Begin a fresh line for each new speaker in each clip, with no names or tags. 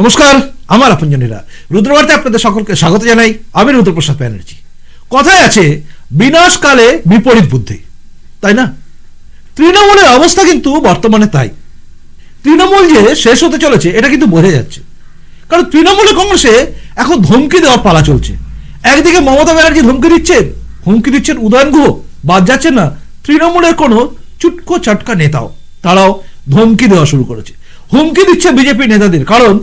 নমস্কার, আমার আপনজনীরা। রুদ্রবার্তে আপনাদের সকলকে স্বাগত জানাই, আমি রুদ্রপ্রসাদ ব্যানার্জি। কথায় আছে, বিনাশকালে বিপরীত বুদ্ধি। তাই না? তৃণমূলের অবস্থা কিন্তু বর্তমানে তাই। তৃণমূল যে শেষ হতে চলেছে, এটা কিন্তু বোঝা যাচ্ছে। কারণ তৃণমূলে কংগ্রেসে এখন ধমকি দেওয়ার পালা চলছে। একদিকে মমতা ব্যানার্জি ধমকি দিচ্ছেন, হুমকি দিচ্ছেন উদয়ন গুহ, বাদ যাচ্ছে না তৃণমূলের কোনো চুটকো চাটকা নেতাও। তারাও ধমকি দেওয়া শুরু করেছে। হুমকি দিচ্ছে বিজেপি নেতাদের, কারণ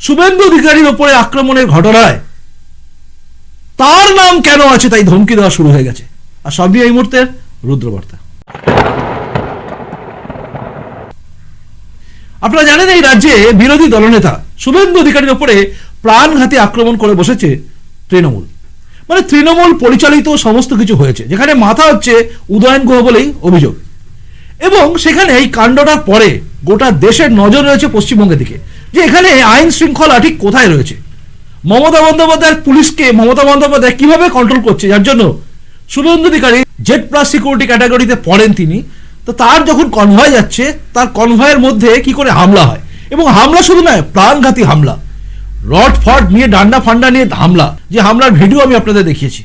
শুভেন্দু অধিকারীর ওপরে আক্রমণের ঘটনায় তার নাম কেন আছে তাই ধমকি দেওয়া শুরু হয়ে গেছে। আর সবই এই মুহূর্তে রুদ্রবার্তা। আপনারা জানেন এই রাজ্যে বিরোধী দলনেতা শুভেন্দু অধিকারীর ওপরে প্রাণঘাতী আক্রমণ করে বসেছে তৃণমূল। মানে তৃণমূল পরিচালিত সমস্ত কিছু হয়েছে, যেখানে মাথা হচ্ছে উদয়ন গুহ বলেই অভিযোগ। এবং সেখানে এই কাণ্ডটার পরে গোটা দেশের নজর রয়েছে পশ্চিমবঙ্গের দিকে। যে এখানে আইন শৃঙ্খলা ঠিক কোথায় রয়েছে? মমতা বন্দ্যোপাধ্যায়ের পুলিশকে মমতা বন্দ্যোপাধ্যায় কীভাবে কন্ট্রোল করছে? যার জন্য Suvendu Adhikari Z plus security ক্যাটাগরিতে পড়েন তিনি। তো তার যখন কনভয় যাচ্ছে, তার কনভয়ের মধ্যে কি করে হামলা হয়? এবং হামলা শুধু নয়, প্রাণঘাতী হামলা। রড ফট নিয়ে ডান্ডা ফান্ডা নিয়ে হামলা। যে হামলার ভিডিও আমি আপনাদের দেখিয়েছি।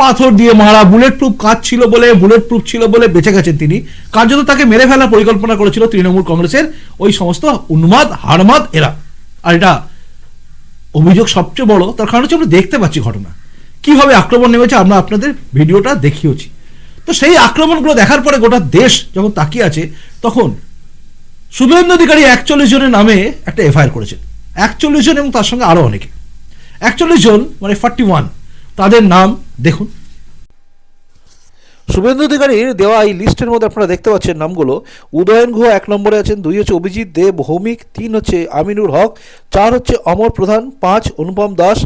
পাথর দিয়ে মারা বুলেট প্রুফ কাজ ছিল বলে বুলেট প্রুফ ছিল বলে বেঁচে গেছেন তিনি। কার্যত তাকে মেরে ফেলার পরিকল্পনা করেছিল তৃণমূল কংগ্রেসের ওই সমস্ত উন্মাদ হারমাদ এরা। আর এটা অভিযোগ সবচেয়ে বড়, তার কারণ হচ্ছে আমরা দেখতে পাচ্ছি ঘটনা। কীভাবে আক্রমণ নেমেছে আমরা আপনাদের ভিডিওটা দেখিয়েছি তো সেই আক্রমণগুলো দেখার পরে গোটা দেশ যখন তাকিয়ে আছে, তখন শুভেন্দু অধিকারী একচল্লিশ জনের নামে একটা এফআইআর করেছেন। একচল্লিশ জন এবং তার সঙ্গে আরও অনেকে। একচল্লিশ জন মানে ফর্টি ওয়ান তাদের নাম দেখুন।
শুভেন্দু অধিকারীর দেওয়া এই লিস্টের মধ্যে আপনারা দেখতে পাচ্ছেন নামগুলো। উদয়ন গুহ এক নম্বরে আছেন, দুই হচ্ছে অভিজিৎ দে ভৌমিক, তিন হচ্ছে আমিনুর হক, চার হচ্ছে অমর প্রধান, পাঁচ অনুপম দাস,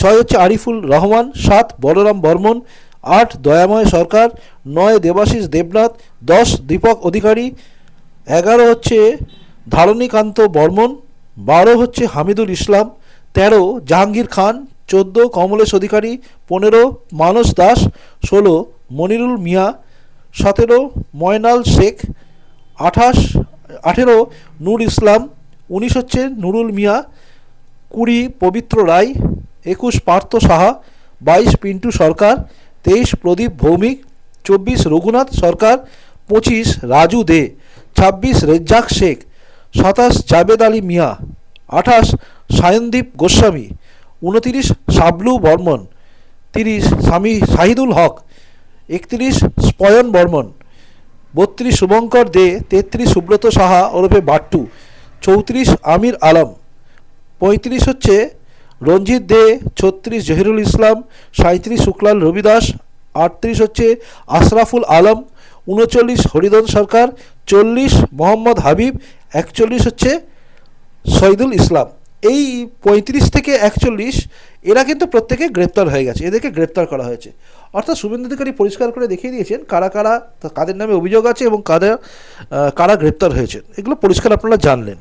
ছয় হচ্ছে আরিফুল রহমান, সাত বলরাম বর্মন, আট দয়াময় সরকার, নয় দেবাশিস দেবনাথ, দশ দীপক অধিকারী, এগারো হচ্ছে ধারণীকান্ত বর্মন, বারো হচ্ছে হামিদুল ইসলাম, তেরো জাহাঙ্গীর খান চোদ্দ কমলেশ অধিকারী, পনেরো মানস দাস, ষোলো মনিরুল মিয়া, সতেরো ময়নাল শেখ, আঠাশ, আঠেরো নূর ইসলাম, উনিশ হচ্ছে নুরুল মিয়া, কুড়ি পবিত্র রায়, একুশ পার্থ সাহা, বাইশ পিন্টু সরকার, তেইশ প্রদীপ ভৌমিক, চব্বিশ রঘুনাথ সরকার, পঁচিশ রাজু দে, ছাব্বিশ রেজ্জাক শেখ, সাতাশ জাবেদ আলী মিয়া, আঠাশ সায়নদীপ গোস্বামী। উনতিরিশ সাবলু বর্মন, তিরিশ স্বামী শাহিদুল হক, একত্রিশ স্পয়ন বর্মন, বত্রিশ শুভঙ্কর দে, তেত্রিশ সুব্রত সাহা ওরফে বাট্টু, চৌত্রিশ আমির আলম, পঁয়ত্রিশ হচ্ছে রঞ্জিত দে, ছত্রিশ জহিরুল ইসলাম সাঁত্রিশ শুক্লাল রবিদাস, আটত্রিশ হচ্ছে আশরাফুল আলম, উনচল্লিশ হরিদন সরকার, চল্লিশ মোহাম্মদ হাবিব, একচল্লিশ হচ্ছে শহীদুল ইসলাম। এই পঁয়ত্রিশ থেকে একচল্লিশ, এরা কিন্তু প্রত্যেকে গ্রেপ্তার হয়ে গেছে, এদেরকে গ্রেপ্তার করা হয়েছে। অর্থাৎ শুভেন্দু অধিকারী পরিষ্কার করে দেখিয়ে দিয়েছেন কারা কারা কাদের নামে অভিযোগ আছে এবং কাদের কারা গ্রেপ্তার হয়েছেন এগুলো পরিষ্কার আপনারা জানলেন।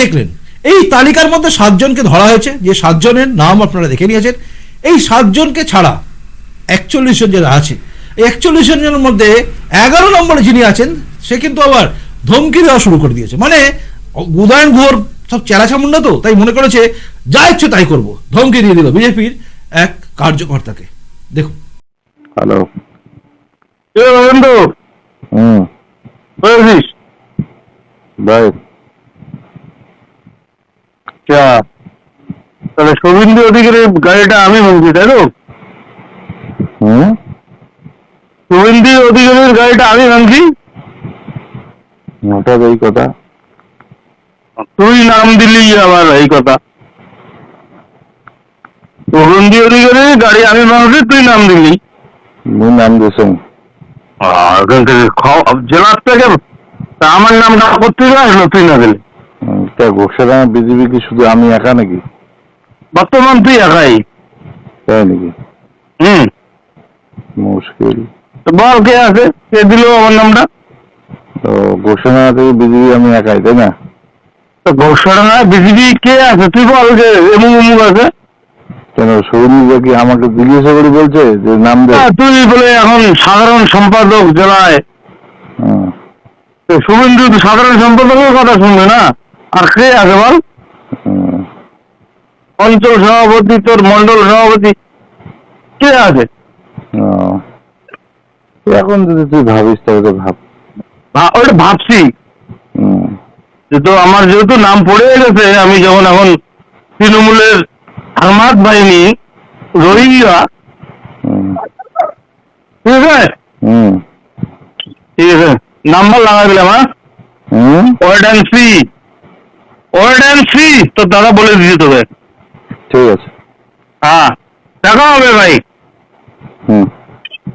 দেখলেন, এই তালিকার মধ্যে সাতজনকে ধরা হয়েছে, যে সাতজনের নাম আপনারা দেখে নিয়েছেন। এই সাতজনকে ছাড়া একচল্লিশ জন যারা আছে, এই একচল্লিশ জনের মধ্যে এগারো নম্বরে যিনি আছেন, সে কিন্তু আবার ধমকি দেওয়া শুরু করে দিয়েছে। মানে উদয়ন ঘোর সব চেলা চামুন্ডা তো তাই মনে করেছে যা ইচ্ছে তাই করব। ধমকি দিয়ে দিল বিজেপির এক কার্যকর্তাকে। দেখুন।
হ্যালো।
এ
হুম। ভাই।
আচ্ছা তাহলে শুভেন্দু অধিকারের গাড়িটা আমি ভাঙছি তাই তো?
হুম।
শুভেন্দু অধিকারের গাড়িটা আমি ভাঙছি?
হঠাৎ এই কথা।
তুই নাম দিলি আবার এই কথা। শুভেন্দু অধিকারের গাড়ি আমি ভাঙছি তুই নাম দিলি।
মুই নাম দিয়েছেন।
জেলার থেকে আমার নামটা করতে আসলো তুই না দিলি।
তা বিজেপি কি শুধু আমি একা নাকি?
বর্তমান তুই একাই।
তাই নাকি?
হুম।
মুশকিল।
তো বল কে আছে? কে দিল আমার নামটা?
তো ঘোষণা থেকে বিজেপি আমি একাই তাই না?
তো ঘোষণা বিজেপি কে আছে? তুই বল যে এমুক অমুক আছে?
কেন সৌমিক কি আমাকে জিজ্ঞাসা করে বলছে যে নাম দে
হ্যাঁ, তুই বলে এখন সাধারণ সম্পাদক জেলায়।
হুম।
শুভেন্দু সাধারণ সম্পাদকের কথা শুনবে না? আর কে আছে বল? অঞ্চল সভাপতি তোর মন্ডল সভাপতি কে আছে।
এখন যদি তুই ভাবিস তাহলে ভাব।
ওটা ভাবছি। যে তো আমার যেহেতু নাম পড়ে গেছে আমি যখন এখন তৃণমূলের হারমাত বাহিনী রোহিঙ্গা। ঠিক আছে? ঠিক আছে। নাম্বার লাগাই দিলাম হ্যাঁ? Wait and see wait and see তো দাদা বলে দিয়েছে তোকে।
ঠিক আছে।
হ্যাঁ। দেখা হবে ভাই।
হুম।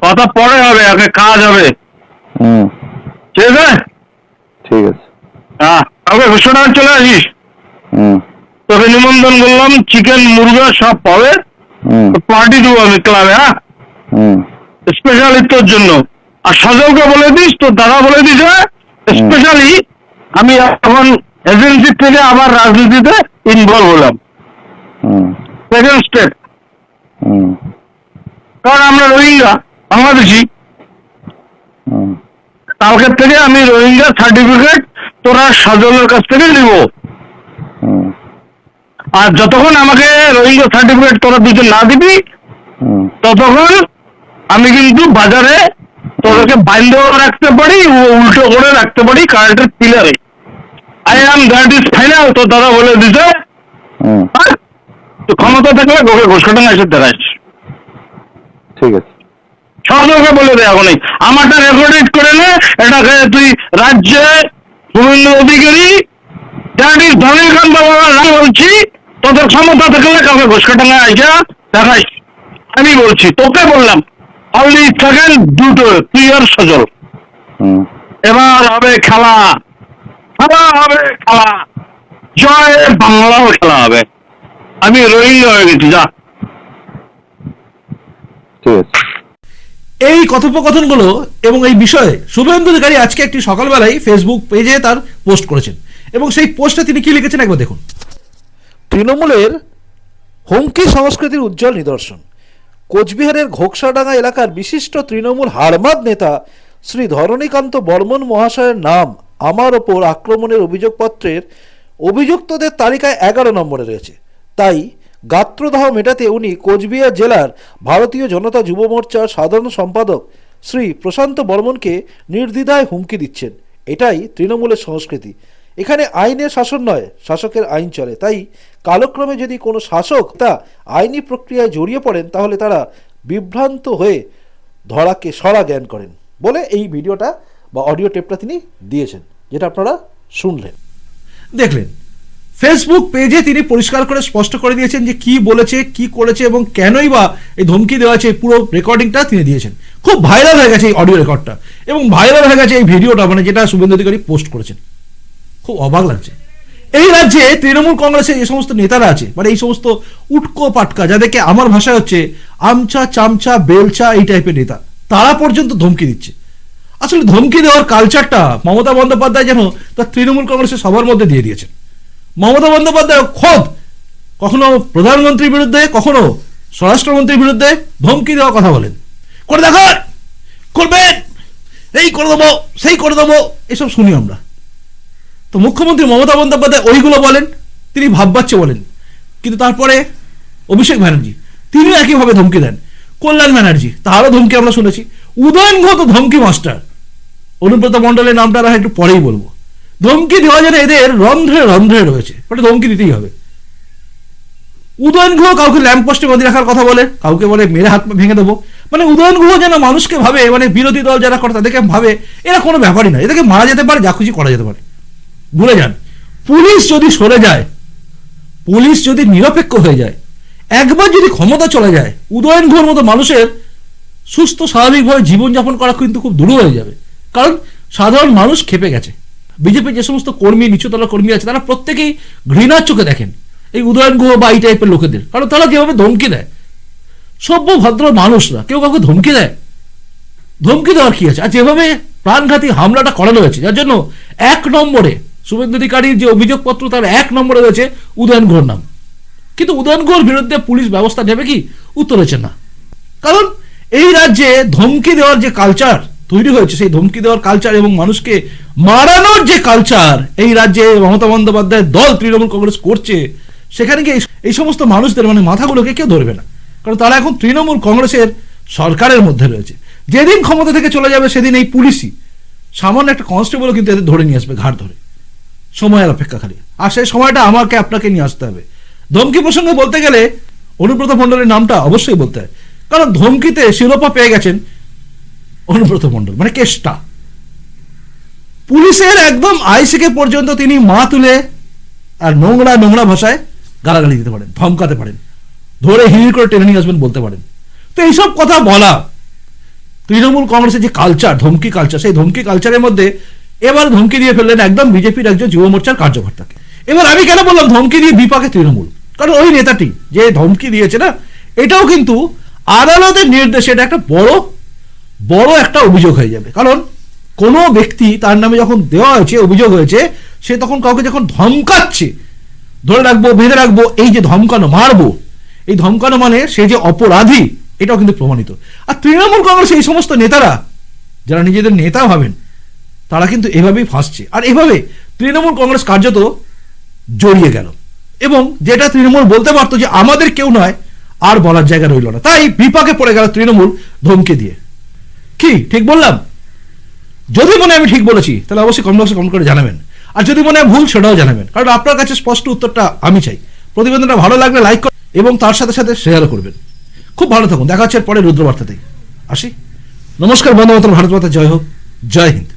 কথা পরে হবে আগে কাজ হবে। ঠিক আছে?
ঠিক আছে।
হ্যাঁ। কাউকে ঘোষণা চলে আসিস?
হুম।
তোকে নিমন্ত্রণ করলাম চিকেন মুরগা সব পাবে। পার্টি দেবো আমি ক্লাবে হ্যাঁ? স্পেশালি তোর জন্য। আর সজলকে বলে দিস তোর দাদা বলে দিস স্পেশালি আমি এখন এজেন্সি থেকে আবার রাজনীতিতে ইনভলভ হলাম।
হুম।
সেকেন্ড স্টেপ কারণ আমরা রোহিঙ্গা বাংলাদেশি। কালকের থেকে আমি রোহিঙ্গা সার্টিফিকেট তোরা সজলের কাছ থেকে নিব। আর যতক্ষণ আমাকে রোহিঙ্গা সার্টিফিকেট তোরা দুজন না দিবি ততক্ষণ আমি কিন্তু বাজারে তোদেরকে বাইন্দেও রাখতে পারি উল্টো করে রাখতে পারি কারেন্টের পিলারে I am that is final তো দাদা বলে দিছে হ্যাঁ? তো ক্ষমতা থাকলে গোকে ঘোষণা এসে দেখাইস
ঠিক আছে।
সহযোগে বলে দে এখনই। আমারটা রেকর্ডেড করে নে এটাকে তুই রাজ্যে শুভেন্দু অধিকারী ইজ ধনীর খান বাবা আমি বলছি তোদের ক্ষমতা থাকলে কাউকে ঘোষকাটাঙ্গা আইসা দেখাইস আমি বলছি তোকে বললাম অনলি সেকেন্ড দুটো তুই আর সজল। এবার হবে খেলা। খেলা হবে খেলা। জয় বাংলাও খেলা হবে। আমি রোহিঙ্গা হয়ে গেছি যা।
ঠিক আছে।
এই কথোপকথনগুলো এবং এই বিষয়ে শুভেন্দু অধিকারী আজকে একটি সকালবেলায় ফেসবুক পেজে তার পোস্ট করেছেন। এবং সেই পোস্টে তিনি কি লিখেছেন একবার দেখুন।
তৃণমূলের হুমকি সংস্কৃতির উজ্জ্বল নিদর্শন। কোচবিহারের ঘোকসাডাঙ্গা এলাকার বিশিষ্ট তৃণমূল হারমাদ নেতা শ্রী ধরণীকান্ত বর্মন মহাশয়ের নাম আমার ওপর আক্রমণের অভিযোগপত্রের অভিযুক্তদের তালিকায় এগারো নম্বরে রয়েছে। তাই গাত্রদাহ মেটাতে উনি কোচবিহার জেলার ভারতীয় জনতা যুব মোর্চার সাধারণ সম্পাদক শ্রী প্রশান্ত বর্মনকে নির্দ্বিধায় হুমকি দিচ্ছেন। এটাই তৃণমূলের সংস্কৃতি। এখানে আইনের শাসন নয়, শাসকের আইন চলে। তাই কালক্রমে যদি কোনো শাসক তা আইনি প্রক্রিয়ায় জড়িয়ে পড়েন, তাহলে তারা বিভ্রান্ত হয়ে ধরাকে সরা জ্ঞান করেন বলে এই ভিডিওটা বা অডিও টেপটা তিনি দিয়েছেন, যেটা আপনারা শুনলেন।
দেখলেন ফেসবুক পেজে তিনি পরিষ্কার করে স্পষ্ট করে দিয়েছেন যে কি বলেছে, কি করেছে এবং কেনই বা এই ধমকি দেওয়া আছে পুরো রেকর্ডিংটা তিনি দিয়েছেন। খুব ভাইরাল হয়ে গেছে এই অডিও রেকর্ডটা এবং ভাইরাল হয়ে গেছে এই ভিডিওটা মানে যেটা শুভেন্দু অধিকারী পোস্ট করেছেন। খুব অবাক লাগছে। এই রাজ্যে তৃণমূল কংগ্রেসের যে সমস্ত নেতারা আছে মানে এই সমস্ত উটকো পাটকা, যাদেরকে আমার ভাষায় হচ্ছে আমচা, চামচা, বেলচা, এই টাইপের নেতা, তারা পর্যন্ত ধমকি দিচ্ছে। আসলে ধমকি দেওয়ার কালচারটা মমতা বন্দ্যোপাধ্যায় যেন তার তৃণমূল কংগ্রেসের সবার মধ্যে দিয়ে দিয়েছেন। মমতা বন্দ্যোপাধ্যায় খোদ কখনো প্রধানমন্ত্রীর বিরুদ্ধে, কখনো স্বরাষ্ট্রমন্ত্রীর বিরুদ্ধে ধমকি দেওয়ার কথা বলেন। করে দেখান! করবেন! এই করে দেবো, সেই করে দেবো, এসব শুনি আমরা। তো মুখ্যমন্ত্রী মমতা বন্দ্যোপাধ্যায় ওইগুলো বলেন, তিনি ভাববাচ্ছে বলেন। কিন্তু তারপরে অভিষেক ব্যানার্জি তিনিও একইভাবে ধমকি দেন। কল্যাণ ব্যানার্জি, তারও ধমকি আমরা শুনেছি। উদয়ন ঘোষ তো ধমকি মাস্টার। অনুব্রত মণ্ডলের নামটা একটু পরেই বলব। ধমকি দেওয়া যেন এদের রন্ধ্রে রন্ধ্রে রয়েছে। ওটা ধমকি দিতেই হবে। উদয়ন গুহ কাউকে ল্যাম্প পোস্টে বাঁধি রাখার কথা বলে, কাউকে বলে মেরে হাত ভেঙে দেবো। মানে উদয়ন গুহ যেন মানুষকে ভাবে মানে বিরোধী দল যারা করে তাদেরকে ভাবে, এরা কোনো ব্যাপারই না এদেরকে মারা যেতে পারে, যা খুশি করা যেতে পারে। ভুলে যান। পুলিশ যদি সরে যায়, পুলিশ যদি নিরপেক্ষ হয়ে যায়, একবার যদি ক্ষমতা চলে যায়, উদয়ন গুহর মতো মানুষের সুস্থ স্বাভাবিকভাবে জীবনযাপন করা কিন্তু খুব দূর হয়ে যাবে। কারণ সাধারণ মানুষ খেপে গেছে। বিজেপির যে সমস্ত কর্মী, নিচুতলা কর্মী আছে, তারা প্রত্যেকেই ঘৃণার চোখে দেখেন। এই উদয়ন গুহ বা এই টাইপের লোকেদের। কারণ তারা যেভাবে ধমকি দেয়? সভ্য ভদ্র মানুষরা কেউ কাউকে ধমকি দেয়? ধমকি দেওয়ার কি আছে? আর যেভাবে প্রাণঘাতী হামলাটা করানো হয়েছে, যার জন্য এক নম্বরে শুভেন্দু অধিকারীর যে অভিযোগপত্র, তার এক নম্বরে রয়েছে উদয়ন গুহর নাম। কিন্তু উদয়ন গুহর বিরুদ্ধে পুলিশ ব্যবস্থা নেবে কি? উত্তর হচ্ছে না। কারণ এই রাজ্যে ধমকি দেওয়ার যে কালচার তৈরি হয়েছে সেই ধমকি দেওয়ার কালচার এবং মানুষকে মারানোর যে কালচার এই রাজ্যে মমতা বন্দ্যোপাধ্যায়ের দল তৃণমূল কংগ্রেস করছে, সেখানে গিয়ে এই- সমস্ত মানুষদের মানে মাথাগুলোকে কেউ ধরবে না। কারণ তারা এখন তৃণমূল কংগ্রেসের সরকারের মধ্যে রয়েছে। যেদিন ক্ষমতা থেকে চলে যাবে সেদিন এই পুলিশই। সামান্য একটা কনস্টেবলও কিন্তু এদের ধরে নিয়ে আসবে ঘাট ধরে। সময়ের অপেক্ষা খালি। আর সেই সময়টা আমাকে আপনাকে নিয়ে আসতে হবে। ধমকি প্রসঙ্গে বলতে গেলে অনুব্রত মণ্ডলের নামটা অবশ্যই বলতে হয়। কারণ ধমকিতে শিরোপা পেয়ে গেছেন অনুব্রত মণ্ডল মানে কেসটা পুলিশের একদম আইসিকে পর্যন্ত তিনি মা তুলে আর নোংরা নোংরা ভাষায় গালাগালি দিতে পারেন, ধমকাতে পারেন, ধরে হিড় করে টেনে নিয়ে আসবেন বলতে পারেন। তো এইসব কথা বলা, তৃণমূল কংগ্রেসের যে কালচার ধমকি কালচার সেই ধমকি কালচারের মধ্যে এবার ধমকি দিয়ে ফেললেন একদম বিজেপির একজন যুব মোর্চার কার্যকর্তাকে। এবার আমি কেন বললাম ধমকি দিয়ে বিপাকে তৃণমূল? কারণ ওই নেতাটি যে ধমকি দিয়েছে না, এটাও কিন্তু আদালতের নির্দেশে এটা একটা বড় বড় একটা অভিযোগ হয়ে যাবে। কারণ কোনো ব্যক্তি তার নামে যখন দেওয়া হয়েছে, অভিযোগ হয়েছে, সে তখন কাউকে যখন ধমকাচ্ছে, ধরে রাখব, বেঁধে রাখব, এই যে ধমকানো, মারবো, এই ধমকানো মানে সে যে অপরাধী, এটাও কিন্তু প্রমাণিত। আর তৃণমূল কংগ্রেস এই সমস্ত নেতারা, যারা নিজেদের নেতা ভাবেন, তারা কিন্তু এভাবেই ফাঁসছে। আর এভাবে তৃণমূল কংগ্রেস কার্যত জড়িয়ে গেল। এবং যেটা তৃণমূল বলতে পারতো যে আমাদের কেউ নয়, আর বলার জায়গা রইল না। তাই বিপাকে পড়ে গেল তৃণমূল ধমকে দিয়ে। কি? ঠিক বললাম? যদি মনে আমি ঠিক বলেছি, তাহলে অবশ্যই কমেন্ট বক্সে কমেন্ট করে জানাবেন। আর যদি মনে হয় ভুল, সেটাও জানাবেন। কারণ আপনার কাছে স্পষ্ট উত্তরটা আমি চাই। প্রতিবেদনটা ভালো লাগলে লাইক এবং তার সাথে সাথে শেয়ারও করবেন। খুব ভালো থাকুন। দেখা হচ্ছে পরে রুদ্রবার্তাতেই। আসি? নমস্কার বন্ধু মতন ভারত মাতা, জয় হোক। জয় হিন্দ।